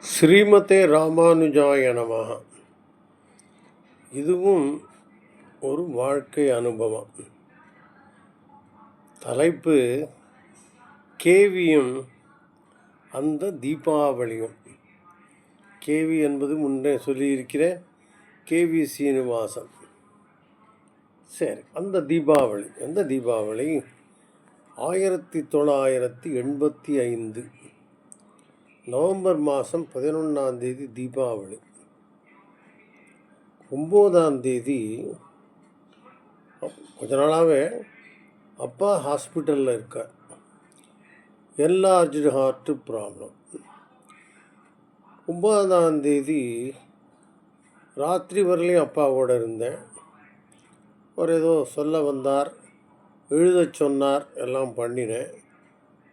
ஸ்ரீமதே ராமானுஜாய நமஹ. இதுவும் ஒரு வாழ்க்கை அனுபவம். தலைப்பு கேவியும் அந்த தீபாவளியும். கேவி என்பது முன்னே சொல்லியிருக்கிறேன் கேவி சீனிவாசன். சரி அந்த தீபாவளி எந்த தீபாவளி ஆயிரத்தி தொள்ளாயிரத்தி எண்பத்தி ஐந்து. நவம்பர் மாதம் பதினொன்றாம் தேதி தீபாவளி. ஒம்போதாம் தேதி கொஞ்ச நாளாகவே அப்பா ஹாஸ்பிட்டலில் இருக்கார். Enlarged heart problem. ஒம்போதாம் தேதி ராத்திரி வரலையும் அப்பாவோட இருந்தேன். அவர் ஏதோ சொல்ல வந்தார் எழுதச் சொன்னார் எல்லாம் பண்ணினேன்.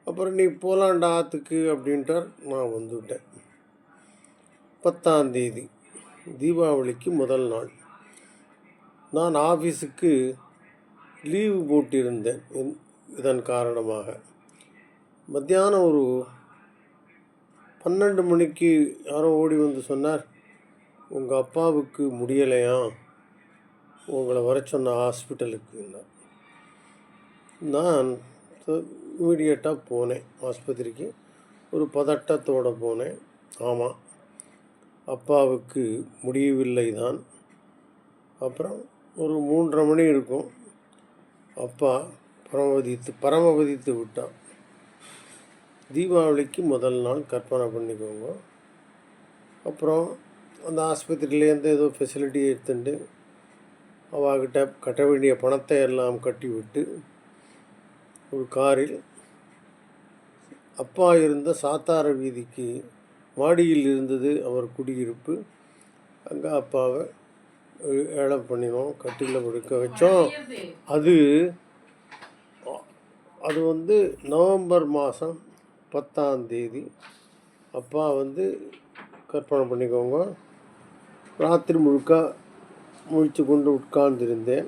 அப்புறம் நீ போலாண்டா ஆற்றுக்கு அப்படின்ட்டார். நான் வந்துவிட்டேன் பத்தாந்தேதி தீபாவளிக்கு முதல் நாள். நான் ஆஃபீஸுக்கு லீவு போட்டிருந்தேன் இதன் காரணமாக. மத்தியானம் ஒரு பன்னெண்டு மணிக்கு யாரோ ஓடி வந்து சொன்னார் உங்கள் அப்பாவுக்கு முடியலையா? உங்களை வர சொன்ன ஹாஸ்பிட்டலுக்கு நான் இமீடியட்டாக போனேன். ஆஸ்பத்திரிக்கு ஒரு பதட்டத்தோடு போனேன். ஆமாம் அப்பாவுக்கு முடியவில்லை தான் அப்புறம் ஒரு மூன்றரை மணி இருக்கும். அப்பா பரமவதித்து பரமவதித்து விட்டான். தீபாவளிக்கு முதல் நாள் கற்பனை பண்ணிக்கோங்க. அப்புறம் அந்த ஆஸ்பத்திரியிலேருந்து ஏதோ ஃபெசிலிட்டி எடுத்துட்டு அவாகிட்ட கட்ட வேண்டிய பணத்தை எல்லாம் கட்டி விட்டு ஒரு காரில் அப்பா இருந்த சாத்தார வீதிக்கு மாடியில் இருந்தது அவர் குடியிருப்பு. அங்கே அப்பாவை ஏ- ஏழை பண்ணினோம் கட்டிலில் படுக்க வச்சோம். அது அது வந்து நவம்பர் மாதம் பத்தாம் தேதி. அப்பா வந்து கற்பனை பண்ணிக்கோங்க. ராத்திரி முழுக்க முழிச்சு கொண்டு உட்கார்ந்திருந்தேன்.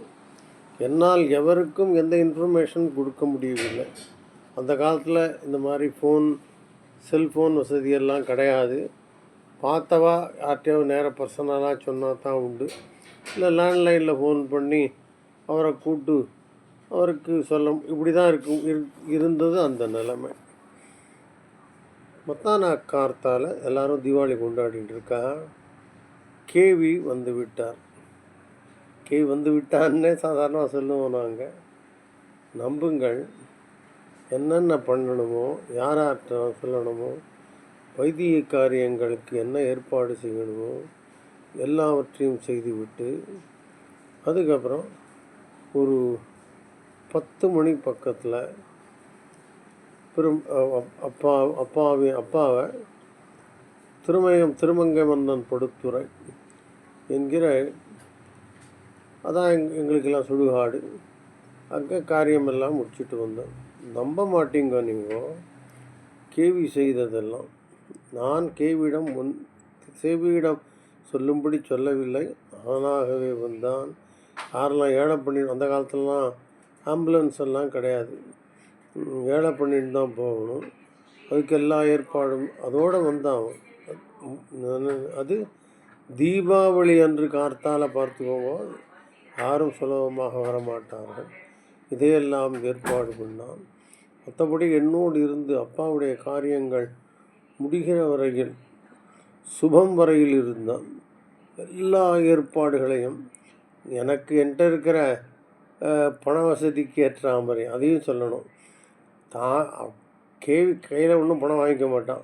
என்னால் எவருக்கும் எந்த இன்ஃபர்மேஷன் கொடுக்க முடியவில்லை. அந்த காலத்தில் இந்த மாதிரி ஃபோன் செல்ஃபோன் வசதியெல்லாம் கிடையாது. பார்த்தவா யார்கிட்டயாவது நேர பர்சனலாக சொன்னால் தான் உண்டு. இல்லை லேண்ட்லைனில் ஃபோன் பண்ணி அவரை கூப்பிட்டு அவருக்கு சொல்ல இப்படி தான் இருக்கும் இருந்தது அந்த நிலைமை. மத்தானா கார்த்தால் எல்லோரும் தீபாவளி கொண்டாடிட்டு இருக்கா? கேவி வந்து விட்டார். கேவி வந்து விட்டான்னே சாதாரணமாக சொல்லுவோம் நாங்கள் நம்புங்கள். என்னென்ன பண்ணணுமோ யார்கிட்ட சொல்லணுமோ வைத்திய காரியங்களுக்கு என்ன ஏற்பாடு செய்யணுமோ எல்லாவற்றையும் செய்துவிட்டு அதுக்கப்புறம் ஒரு பத்து மணி பக்கத்தில் பெரும் அப்பா அப்பாவி அப்பாவை திருமயம் திருமங்கை மன்னன் படுத்துறை என்கிற அதான் எங் எங்களுக்கெல்லாம் சுடுகாடு. அங்கே காரியமெல்லாம் முடிச்சுட்டு வந்தோம். நம்ப மாட்டீங்க நீங்கள் கேவி செய்ததெல்லாம். நான் கேவியிடம் முன் சேவியிடம் சொல்லும்படி சொல்லவில்லை. அவனாகவே வந்தான். யாரெல்லாம் ஏழை பண்ணி அந்த காலத்துலலாம் ஆம்புலன்ஸ் எல்லாம் கிடையாது. ஏழை பண்ணிட்டு தான் போகணும். அதுக்கு எல்லா ஏற்பாடும் அதோடு வந்தான் அது தீபாவளி அன்று கார்த்தால பார்த்துக்கோங்க. யாரும் சுலபமாக வரமாட்டார்கள். இதையெல்லாம் ஏற்பாடு பண்ணான். மற்றபடி என்னோடு இருந்து அப்பாவுடைய காரியங்கள் முடிகிற வரையில் சுபம் வரையில் இருந்தான். எல்லா ஏற்பாடுகளையும் எனக்கு என்கிட்ட இருக்கிற பண வசதிக்கு ஏற்ற மாதிரி அதையும் சொல்லணும். தான் கேவி கையில் ஒன்றும் பணம் வாங்கிக்க மாட்டான்.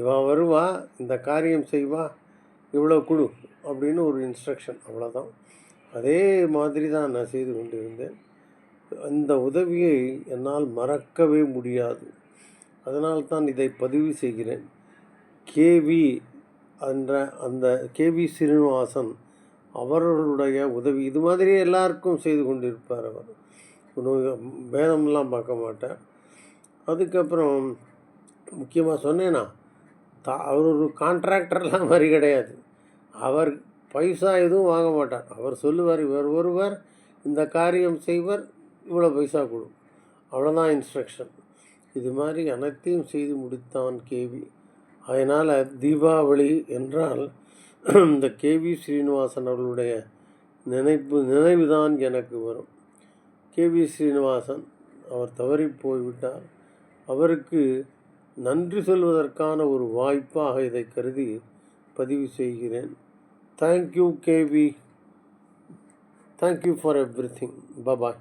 இவன் வருவா இந்த காரியம் செய்வா இவ்வளோ கொடு அப்படின்னு ஒரு இன்ஸ்ட்ரக்ஷன் அவ்வளோதான் அதே மாதிரி தான் நான் செய்து கொண்டிருந்தேன். அந்த உதவியை என்னால் மறக்கவே முடியாது. அதனால்தான் இதை பதிவு செய்கிறேன். கேவி என்ற அந்த கேவி சீனிவாசன் அவர்களுடைய உதவி இது மாதிரி எல்லாருக்கும் செய்து கொண்டிருப்பார் அவர். ஒன்றும் பேதமெல்லாம் பார்க்க மாட்டேன் அதுக்கப்புறம் முக்கியமாக சொன்னேன்னா தா அவர் ஒரு கான்ட்ராக்டர்லாம் மாதிரி கிடையாது. அவர் பைசா எதுவும் வாங்க மாட்டார். அவர் சொல்லுவார் இவர் ஒருவர் இந்த காரியம் செய்வர் இவ்வளோ பைசா கொடு. அவ்வளோதான் இன்ஸ்ட்ரக்ஷன் இது மாதிரி அனைத்தையும் செய்து முடித்தான் கேவி அதனால் தீபாவளி என்றால் இந்த கேவி ஸ்ரீனிவாசன் அவர்களுடைய நினைப்பு நினைவு தான் எனக்கு வரும். கேவி ஸ்ரீனிவாசன் அவர் தவறி போய்விட்டார். அவருக்கு நன்றி சொல்வதற்கான ஒரு வாய்ப்பாக இதை கருதி பதிவு செய்கிறேன். Thank you, KV. Thank you for everything. Bye bye.